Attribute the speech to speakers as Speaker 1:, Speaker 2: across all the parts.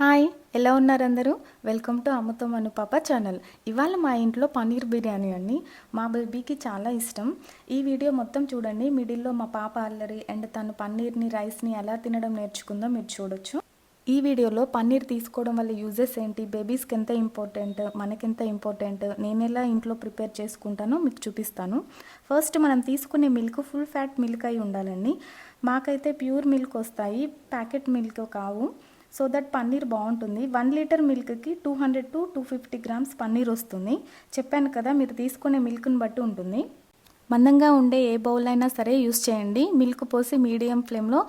Speaker 1: Hi ఎలా ఉన్నారు అందరూ వెల్కమ్ టు అమ్మతో మను పాప ఛానల్. ఇవాళ మా ఇంట్లో పన్నీర్ బిర్యానీ అండి. మా బేబీకి చాలా ఇష్టం. ఈ వీడియో మొత్తం చూడండి. మిడిల్లో మా పాప అల్లరి అండ్ తను పన్నీర్ని రైస్ని ఎలా తినడం నేర్చుకుందో మీరు చూడొచ్చు. ఈ వీడియోలో పన్నీర్ తీసుకోవడం వల్ల యూజెస్ ఏంటి? బేబీస్కి ఎంత ఇంపార్టెంట్? మనకెంత ఇంపార్టెంట్? నేను ఎలా ఇంట్లో ప్రిపేర్ చేసుకుంటానో మీకు చూపిస్తాను. ఫస్ట్ మనం తీసుకునే మిల్క్ ఫుల్ ఫ్యాట్ మిల్క్ అయి ఉండాలండి. మాకైతే ప్యూర్ మిల్క్ వస్తాయి. ప్యాకెట్ మిల్క్ కావు. సో దట్ పన్నీర్ బాగుంటుంది. One litre మిల్క్కి two hundred to two fifty grams paneer వస్తుంది. చెప్పాను కదా మీరు తీసుకునే మిల్క్ని బట్టి ఉంటుంది. మందంగా ఉండే ఏ బౌల్ అయినా సరే యూస్ చేయండి. మిల్క్ పోసి మీడియం ఫ్లేమ్లో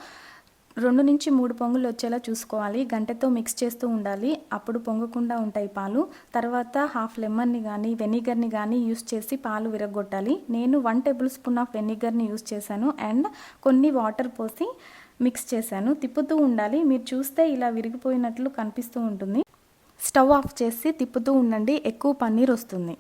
Speaker 1: రెండు నుంచి మూడు పొంగులు వచ్చేలా చూసుకోవాలి. గంటతో మిక్స్ చేస్తూ ఉండాలి. అప్పుడు పొంగకుండా ఉంటాయి పాలు. తర్వాత హాఫ్ లెమన్ని కానీ వెనిగర్ని కానీ యూస్ చేసి పాలు విరగొట్టాలి. నేను వన్ టేబుల్ స్పూన్ ఆఫ్ వెనిగర్ని యూస్ చేశాను. అండ్ కొన్ని వాటర్ పోసి మిక్స్ చేశాను. తిప్పుతూ ఉండాలి. మీరు చూస్తే ఇలా విరిగిపోయినట్లు కనిపిస్తూ ఉంటుంది. స్టవ్ ఆఫ్ చేసి తిప్పుతూ ఉండండి. ఎక్కువ పన్నీర్ వస్తుంది.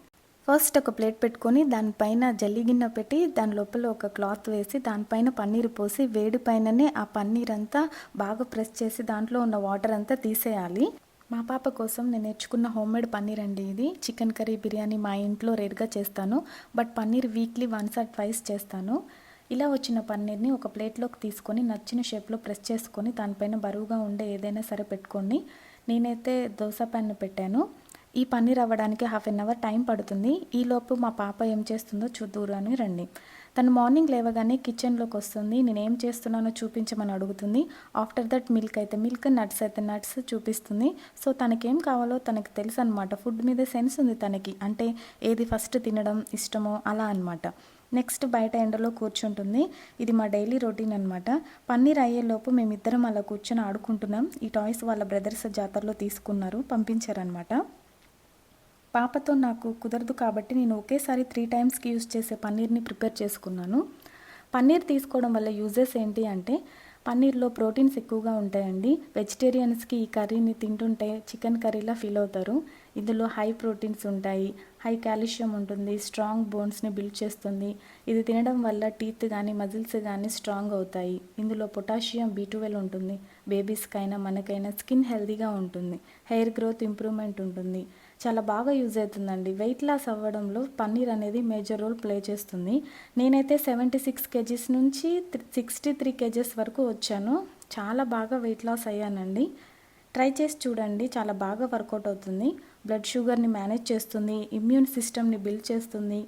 Speaker 1: ఫస్ట్ ఒక ప్లేట్ పెట్టుకొని దానిపైన జల్లి గిన్నె పెట్టి దాని లోపల ఒక క్లాత్ వేసి దానిపైన పన్నీర్ పోసి వేడి పైననే ఆ పన్నీర్ అంతా బాగా ప్రెస్ చేసి దాంట్లో ఉన్న వాటర్ అంతా తీసేయాలి. మా పాప కోసం నేను నేర్చుకున్న హోమ్మేడ్ పన్నీర్ అండి ఇది. చికెన్ కర్రీ బిర్యానీ మా ఇంట్లో రేర్గా చేస్తాను. But paneer weekly once or twice చేస్తాను. ఇలా వచ్చిన పన్నీర్ని ఒక ప్లేట్లోకి తీసుకొని నచ్చిన షేప్లో ప్రెస్ చేసుకొని దానిపైన బరువుగా ఉండే ఏదైనా సరే పెట్టుకోండి. నేనైతే దోశ ప్యాన్ పెట్టాను. ఈ పన్నీర్ అవ్వడానికి హాఫ్ అన్ అవర్ టైం పడుతుంది. ఈలోపు మా పాప ఏం చేస్తుందో చూద్దూరు అని రండి. తను మార్నింగ్ లేవగానే కిచెన్లోకి వస్తుంది. నేను ఏం చేస్తున్నానో చూపించమని అడుగుతుంది. ఆఫ్టర్ దట్ మిల్క్ అయితే మిల్క్ నట్స్ అయితే నట్స్ చూపిస్తుంది. సో తనకేం కావాలో తనకు తెలుసు అనమాట ఫుడ్ మీద సెన్స్ ఉంది తనకి. అంటే ఏది ఫస్ట్ తినడం ఇష్టమో అలా అనమాట నెక్స్ట్ బయట ఎండలో కూర్చుంటుంది. ఇది మా డైలీ రొటీన్ అనమాట పన్నీర్ అయ్యేలోపు మేమిద్దరం అలా కూర్చొని ఆడుకుంటున్నాం. ఈ టాయ్స్ వాళ్ళ బ్రదర్స్ జాతరలో తీసుకున్నారు. పంపించారనమాట పాపతో నాకు కుదరదు కాబట్టి నేను ఒకేసారి త్రీ టైమ్స్కి యూజ్ చేసే పన్నీర్ని ప్రిపేర్ చేసుకున్నాను. పన్నీర్ తీసుకోవడం వల్ల యూజెస్ ఏంటి అంటే పన్నీర్లో ప్రోటీన్స్ ఎక్కువగా ఉంటాయండి. వెజిటేరియన్స్కి ఈ కర్రీని తింటుంటే చికెన్ కర్రీలా ఫీల్ అవుతారు. ఇందులో హై ప్రోటీన్స్ ఉంటాయి హై కాల్షియం ఉంటుంది స్ట్రాంగ్ బోన్స్ని బిల్డ్ చేస్తుంది. ఇది తినడం వల్ల టీత్ కానీ మజిల్స్ కానీ స్ట్రాంగ్ అవుతాయి. ఇందులో పొటాషియం బీ ట్వెల్వ్ ఉంటుంది. బేబీస్కైనా మనకైనా స్కిన్ హెల్తీగా ఉంటుంది. హెయిర్ గ్రోత్ ఇంప్రూవ్మెంట్ ఉంటుంది. చాలా బాగా యూజ్ అవుతుందండి. వెయిట్ లాస్ అవ్వడంలో పన్నీర్ అనేది మేజర్ రోల్ ప్లే చేస్తుంది. నేనైతే సెవెంటీ సిక్స్ కేజీస్ నుంచి సిక్స్టీ త్రీ కేజెస్ వరకు వచ్చాను. చాలా బాగా వెయిట్ లాస్ అయ్యానండి. ట్రై చేసి చూడండి. చాలా బాగా వర్కౌట్ అవుతుంది. బ్లడ్ షుగర్ని మేనేజ్ చేస్తుంది. ఇమ్యూన్ సిస్టమ్ని బిల్డ్ చేస్తుంది.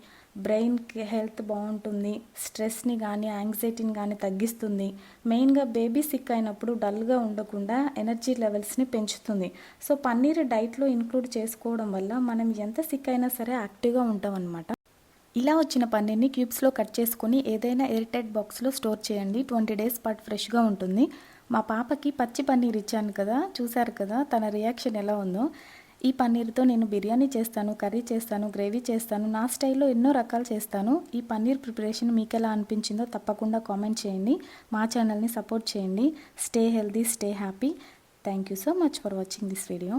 Speaker 1: బ్రెయిన్కి హెల్త్ బాగుంటుంది. స్ట్రెస్ని కానీ యాంగ్జైటీని కానీ తగ్గిస్తుంది. మెయిన్గా బేబీ సిక్ అయినప్పుడు డల్గా ఉండకుండా ఎనర్జీ లెవెల్స్ని పెంచుతుంది. సో పన్నీర్ డైట్లో ఇంక్లూడ్ చేసుకోవడం వల్ల మనం ఎంత సిక్ అయినా సరే యాక్టివ్గా ఉంటాం అనమాట ఇలా వచ్చిన పన్నీర్ని క్యూబ్స్లో కట్ చేసుకొని ఏదైనా ఎయిర్టైట్ బాక్స్లో స్టోర్ చేయండి. ట్వంటీ డేస్ పాటు ఫ్రెష్గా ఉంటుంది. మా పాపకి పచ్చి పన్నీర్ ఇచ్చాను కదా చూశారు కదా తన రియాక్షన్ ఎలా ఉందో. ఈ పన్నీర్తో నేను బిర్యానీ చేస్తాను కర్రీ చేస్తాను గ్రేవీ చేస్తాను నా స్టైల్లో ఎన్నో రకాలు చేస్తాను. ఈ పన్నీర్ ప్రిపరేషన్ మీకు ఎలా అనిపించిందో తప్పకుండా కామెంట్ చేయండి. మా ఛానల్ని సపోర్ట్ చేయండి. Stay healthy stay happy. Thank you so much for watching this video.